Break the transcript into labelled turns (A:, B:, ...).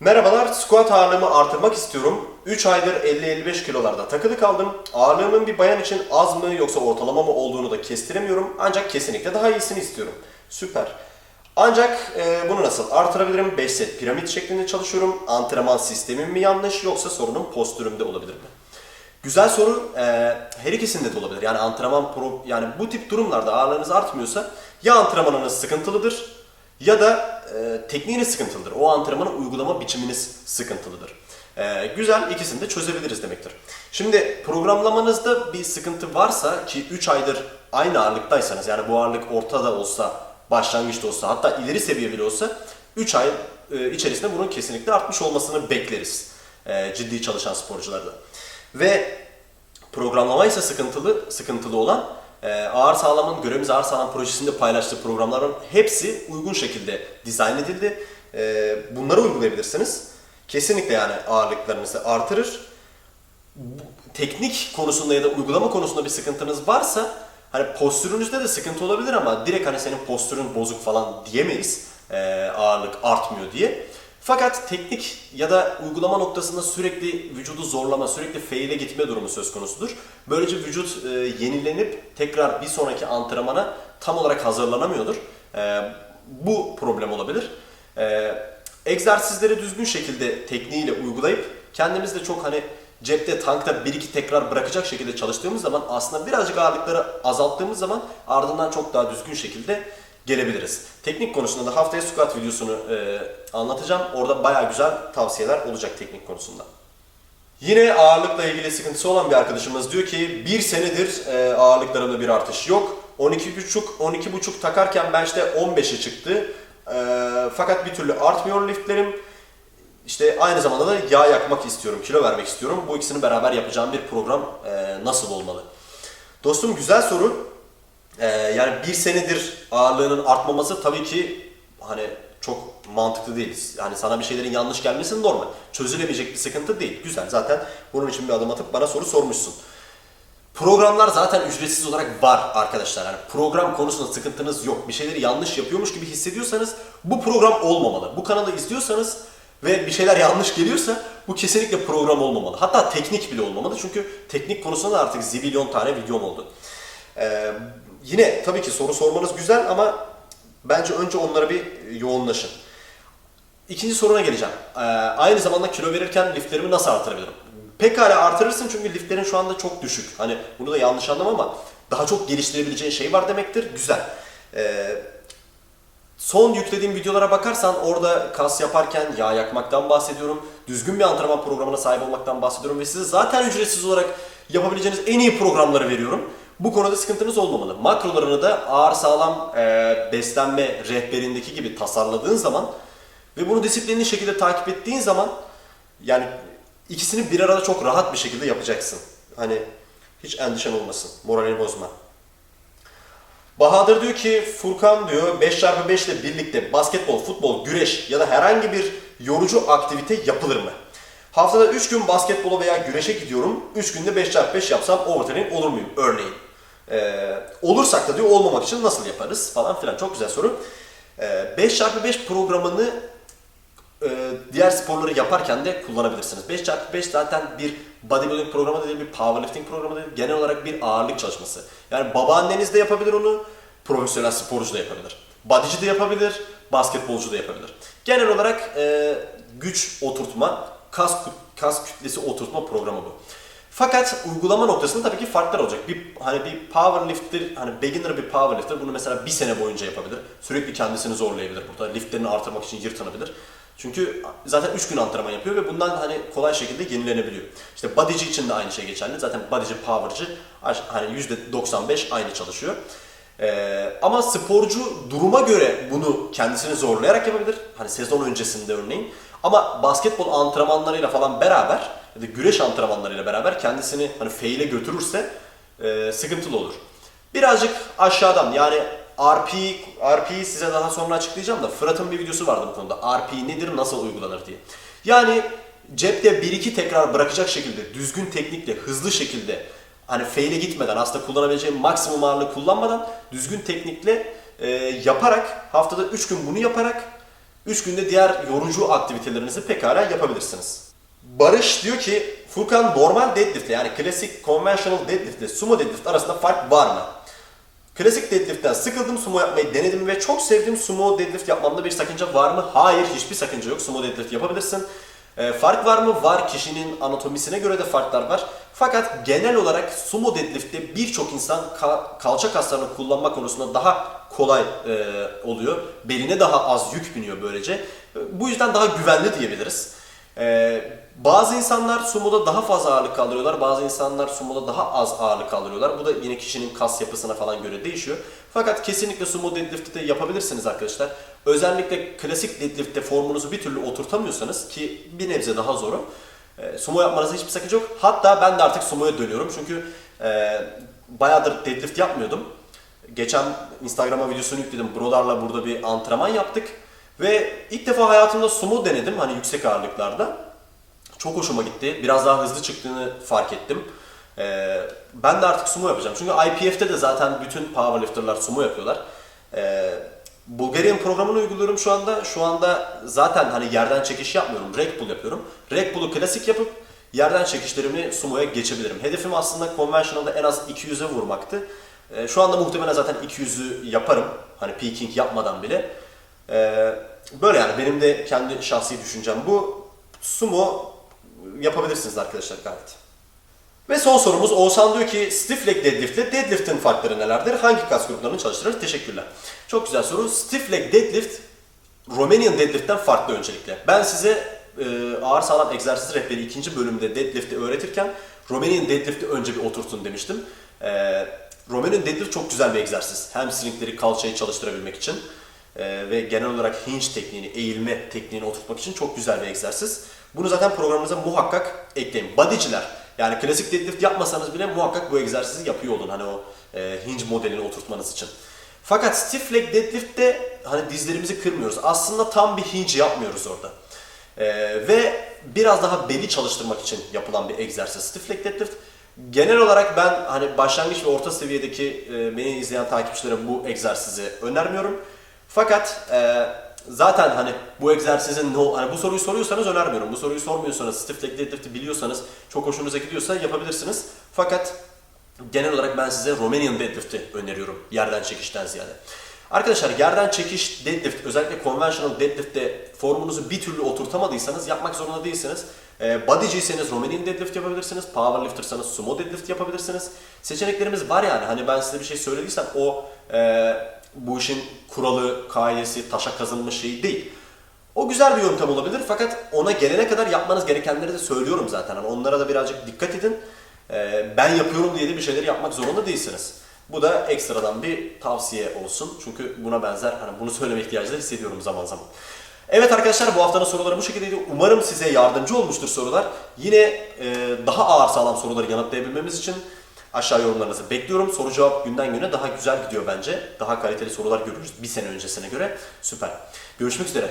A: Merhabalar, squat ağırlığımı artırmak istiyorum. 3 aydır 50-55 kilolarda takılı kaldım. Ağırlığımın bir bayan için az mı yoksa ortalama mı olduğunu da kestiremiyorum. Ancak kesinlikle daha iyisini istiyorum. Süper. Ancak e, bunu nasıl artırabilirim? 5 set piramit şeklinde çalışıyorum. Antrenman sistemim mi yanlış yoksa sorunum postürümde olabilir mi? Güzel soru. Ee, her ikisinde de olabilir. Yani antrenman pro, yani bu tip durumlarda ağırlığınız artmıyorsa ya antrenmanınız sıkıntılıdır ya da e, tekniğiniz sıkıntılıdır. O antrenmanı uygulama biçiminiz sıkıntılıdır. Ee, güzel ikisini de çözebiliriz demektir. Şimdi programlamanızda bir sıkıntı varsa ki 3 aydır aynı ağırlıktaysanız yani bu ağırlık ortada olsa, başlangıçta olsa hatta ileri seviye bile olsa 3 ay e, içerisinde bunun kesinlikle artmış olmasını bekleriz. e, ciddi çalışan sporcularda. Ve programlama ise sıkıntılı, sıkıntılı olan e, Ağır Sağlam'ın Görevimiz Ağır Sağlam projesinde paylaştığı programların hepsi uygun şekilde dizayn edildi. E, bunları uygulayabilirsiniz. Kesinlikle yani ağırlıklarınızı artırır. Teknik konusunda ya da uygulama konusunda bir sıkıntınız varsa hani postürünüzde de sıkıntı olabilir ama direkt hani senin postürün bozuk falan diyemeyiz e, ağırlık artmıyor diye. Fakat teknik ya da uygulama noktasında sürekli vücudu zorlama, sürekli fail'e gitme durumu söz konusudur. Böylece vücut e, yenilenip tekrar bir sonraki antrenmana tam olarak hazırlanamıyordur. E, bu problem olabilir. E, egzersizleri düzgün şekilde tekniğiyle uygulayıp kendimiz de çok hani cepte tankta bir iki tekrar bırakacak şekilde çalıştığımız zaman aslında birazcık ağırlıkları azalttığımız zaman ardından çok daha düzgün şekilde gelebiliriz. Teknik konusunda da haftaya squat videosunu e, anlatacağım. Orada bayağı güzel tavsiyeler olacak teknik konusunda. Yine ağırlıkla ilgili sıkıntısı olan bir arkadaşımız diyor ki bir senedir e, ağırlıklarımda bir artış yok. 12,5 12,5 takarken bench'te 15'e çıktı. E, fakat bir türlü artmıyor liftlerim. İşte aynı zamanda da yağ yakmak istiyorum, kilo vermek istiyorum. Bu ikisini beraber yapacağım bir program e, nasıl olmalı? Dostum güzel soru. Ee, yani bir senedir ağırlığının artmaması tabii ki hani çok mantıklı değil. Yani sana bir şeylerin yanlış gelmesi normal. Çözülemeyecek bir sıkıntı değil. Güzel. Zaten bunun için bir adım atıp bana soru sormuşsun. Programlar zaten ücretsiz olarak var arkadaşlar. Yani program konusunda sıkıntınız yok. Bir şeyleri yanlış yapıyormuş gibi hissediyorsanız bu program olmamalı. Bu kanalı izliyorsanız ve bir şeyler yanlış geliyorsa bu kesinlikle program olmamalı. Hatta teknik bile olmamalı. Çünkü teknik konusunda da artık zibilyon tane videom oldu. Ee, yine tabii ki soru sormanız güzel ama bence önce onlara bir yoğunlaşın. İkinci soruna geleceğim. Ee, aynı zamanda kilo verirken liftlerimi nasıl artırabilirim? Pekala artırırsın çünkü liftlerin şu anda çok düşük. Hani bunu da yanlış anlama ama daha çok geliştirebileceğin şey var demektir. Güzel. Ee, son yüklediğim videolara bakarsan orada kas yaparken yağ yakmaktan bahsediyorum. Düzgün bir antrenman programına sahip olmaktan bahsediyorum ve size zaten ücretsiz olarak yapabileceğiniz en iyi programları veriyorum. Bu konuda sıkıntınız olmamalı. Makrolarını da ağır sağlam e, beslenme rehberindeki gibi tasarladığın zaman ve bunu disiplinli şekilde takip ettiğin zaman yani ikisini bir arada çok rahat bir şekilde yapacaksın. Hani hiç endişen olmasın. Moralini bozma. Bahadır diyor ki Furkan diyor 5x5 ile birlikte basketbol, futbol, güreş ya da herhangi bir yorucu aktivite yapılır mı? Haftada 3 gün basketbola veya güreşe gidiyorum. 3 günde 5x5 yapsam overtraining olur muyum örneğin? Ee, olursak da diyor olmamak için nasıl yaparız falan filan. Çok güzel soru. Ee, 5x5 programını e, diğer sporları yaparken de kullanabilirsiniz. 5x5 zaten bir bodybuilding programı değil, bir powerlifting programı değil, genel olarak bir ağırlık çalışması. Yani babaanneniz de yapabilir onu, profesyonel sporcu da yapabilir. Bodyci de yapabilir, basketbolcu da yapabilir. Genel olarak e, güç oturtma, kas kas kütlesi oturtma programı bu. Fakat uygulama noktasında tabii ki farklar olacak. Bir hani bir powerlifter, hani beginner bir powerlifter bunu mesela bir sene boyunca yapabilir. Sürekli kendisini zorlayabilir burada. Liftlerini artırmak için yırtınabilir. Çünkü zaten 3 gün antrenman yapıyor ve bundan hani kolay şekilde yenilenebiliyor. İşte bodyci için de aynı şey geçerli. Zaten bodyci, powercı hani %95 aynı çalışıyor. Ee, ama sporcu duruma göre bunu kendisini zorlayarak yapabilir. Hani sezon öncesinde örneğin. Ama basketbol antrenmanlarıyla falan beraber ya da güreş antrenmanlarıyla beraber kendisini hani fail'e götürürse e, sıkıntılı olur. Birazcık aşağıdan yani RP, RP'yi size daha sonra açıklayacağım da Fırat'ın bir videosu vardı bu konuda. RP nedir, nasıl uygulanır diye. Yani cepte 1-2 tekrar bırakacak şekilde, düzgün teknikle, hızlı şekilde hani fail'e gitmeden, aslında kullanabileceğim maksimum ağırlığı kullanmadan düzgün teknikle e, yaparak, haftada 3 gün bunu yaparak 3 günde diğer yorucu aktivitelerinizi pekala yapabilirsiniz. Barış diyor ki Furkan normal deadlift yani klasik conventional deadlift ile sumo deadlift arasında fark var mı? Klasik deadlift'ten sıkıldım, sumo yapmayı denedim ve çok sevdim. Sumo deadlift yapmamda bir sakınca var mı? Hayır, hiçbir sakınca yok. Sumo deadlift yapabilirsin. Ee, fark var mı? Var. Kişinin anatomisine göre de farklar var. Fakat genel olarak sumo deadlift'te birçok insan ka- kalça kaslarını kullanma konusunda daha kolay e, oluyor. Beline daha az yük biniyor böylece. E, Bu yüzden daha güvenli diyebiliriz. Ee, bazı insanlar sumoda daha fazla ağırlık kaldırıyorlar, bazı insanlar sumoda daha az ağırlık kaldırıyorlar. Bu da yine kişinin kas yapısına falan göre değişiyor. Fakat kesinlikle sumo deadlift'i de yapabilirsiniz arkadaşlar. Özellikle klasik deadlift'te formunuzu bir türlü oturtamıyorsanız ki bir nebze daha zoru. E, sumo yapmanızda hiçbir sakınca yok. Hatta ben de artık sumoya dönüyorum çünkü e, bayağıdır deadlift yapmıyordum. Geçen Instagram'a videosunu yükledim. Brolarla burada bir antrenman yaptık. Ve ilk defa hayatımda sumo denedim hani yüksek ağırlıklarda. Çok hoşuma gitti. Biraz daha hızlı çıktığını fark ettim. Ee, ben de artık sumo yapacağım. Çünkü IPF'te de zaten bütün powerlifterlar sumo yapıyorlar. Ee, Bulgarian programını uyguluyorum şu anda. Şu anda zaten hani yerden çekiş yapmıyorum. Rec pull yapıyorum. Rec pull'u klasik yapıp yerden çekişlerimi sumoya geçebilirim. Hedefim aslında conventional'da en az 200'e vurmaktı. Ee, şu anda muhtemelen zaten 200'ü yaparım. Hani peaking yapmadan bile. Ee, böyle yani benim de kendi şahsi düşüncem bu. Sumo yapabilirsiniz arkadaşlar gayet. Ve son sorumuz Oğuzhan diyor ki stiff leg deadlift ile deadlift'in farkları nelerdir? Hangi kas gruplarını çalıştırır? Teşekkürler. Çok güzel soru. Stiff leg deadlift Romanian deadlift'ten farklı öncelikle. Ben size e, ağır sağlam egzersiz rehberi ikinci bölümde deadlift'i öğretirken Romanian deadlift'i önce bir oturtun demiştim. E, Romanian deadlift çok güzel bir egzersiz. Hamstringleri, kalçayı çalıştırabilmek için e, ve genel olarak hinge tekniğini, eğilme tekniğini oturtmak için çok güzel bir egzersiz. Bunu zaten programınıza muhakkak ekleyin. Bodyciler yani klasik deadlift yapmasanız bile muhakkak bu egzersizi yapıyor olun hani o e, hinge modelini oturtmanız için. Fakat stiff leg deadlift'te hani dizlerimizi kırmıyoruz. Aslında tam bir hinge yapmıyoruz orada. E, ve biraz daha beli çalıştırmak için yapılan bir egzersiz stiff leg deadlift. Genel olarak ben hani başlangıç ve orta seviyedeki e, beni izleyen takipçilere bu egzersizi önermiyorum. Fakat e, zaten hani bu egzersizin ne hani bu soruyu soruyorsanız önermiyorum. Bu soruyu sormuyorsanız, stiff leg deadlift'i biliyorsanız, çok hoşunuza gidiyorsa yapabilirsiniz. Fakat genel olarak ben size Romanian deadlift'i öneriyorum yerden çekişten ziyade. Arkadaşlar yerden çekiş deadlift özellikle conventional deadlift'te formunuzu bir türlü oturtamadıysanız yapmak zorunda değilsiniz. Ee, bodyciyseniz Romanian deadlift yapabilirsiniz. Powerliftersanız sumo deadlift yapabilirsiniz. Seçeneklerimiz var yani. Hani ben size bir şey söylediysem o e, bu işin kuralı, kaidesi, taşa kazınmış şey değil. O güzel bir yöntem olabilir fakat ona gelene kadar yapmanız gerekenleri de söylüyorum zaten. Hani onlara da birazcık dikkat edin. Ee, ben yapıyorum diye de bir şeyleri yapmak zorunda değilsiniz. Bu da ekstradan bir tavsiye olsun. Çünkü buna benzer hani bunu söyleme ihtiyacı da hissediyorum zaman zaman. Evet arkadaşlar bu haftanın soruları bu şekildeydi. Umarım size yardımcı olmuştur sorular. Yine e, daha ağır sağlam soruları yanıtlayabilmemiz için aşağı yorumlarınızı bekliyorum. Soru cevap günden güne daha güzel gidiyor bence. Daha kaliteli sorular görürüz bir sene öncesine göre. Süper. Görüşmek üzere.